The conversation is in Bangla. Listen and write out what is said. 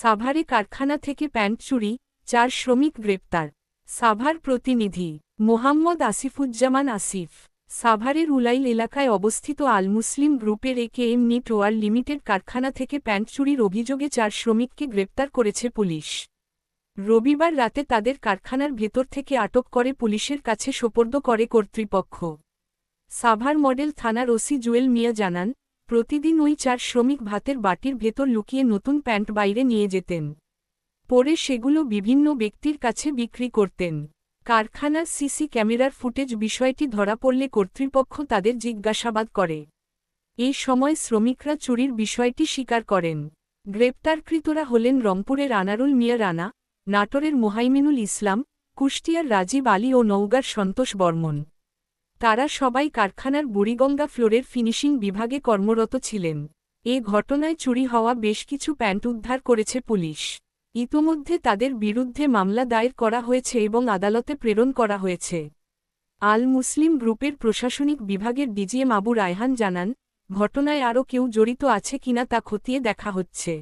সাভারে কারখানা থেকে প্যান্ট চুরি, চার শ্রমিক গ্রেপ্তার। সাভার প্রতিনিধি, মোহাম্মদ আসিফুজ্জামান আসিফ। সাভারের উলাইল এলাকায় অবস্থিত আল মুসলিম গ্রুপের A K M knitwear limited কারখানা থেকে প্যান্ট চুরির অভিযোগে চার শ্রমিককে গ্রেপ্তার করেছে পুলিশ। রবিবার রাতে তাদের কারখানার ভেতর থেকে আটক করে পুলিশের কাছে সোপর্দ করে কর্তৃপক্ষ। সাভার মডেল থানার ওসি জুয়েল মিয়া জানান প্রতিদিন ওই চার শ্রমিক ভাতের বাটির ভেতর লুকিয়ে নতুন প্যান্ট বাইরে নিয়ে যেতেন। পরে সেগুলো বিভিন্ন ব্যক্তির কাছে বিক্রি করতেন। কারখানার সিসি ক্যামেরার ফুটেজ বিষয়টি ধরা পড়লে কর্তৃপক্ষ তাদের জিজ্ঞাসাবাদ করে। এই সময় শ্রমিকরা চুরির বিষয়টি স্বীকার করেন। গ্রেপ্তারকৃতরা হলেন রংপুরের আনারুল মিয়া রানা, নাটোরের মোহাইমিনুল ইসলাম, কুষ্টিয়ার রাজীব আলী ও নওগার সন্তোষ বর্মন। তারা সবাই কারখানার বুড়িগঙ্গা ফ্লোরের ফিনিশিং বিভাগে কর্মরত ছিলেন। এ ঘটনায় চুরি হওয়া বেশ কিছু প্যান্ট উদ্ধার করেছে পুলিশ। ইতোমধ্যে তাদের বিরুদ্ধে মামলা দায়ের করা হয়েছে এবং আদালতে প্রেরণ করা হয়েছে। আল মুসলিম গ্রুপের প্রশাসনিক বিভাগের ডিজিএম আবু রায়হান জানান, ঘটনায় আরও কেউ জড়িত আছে কিনা তা খতিয়ে দেখা হচ্ছে।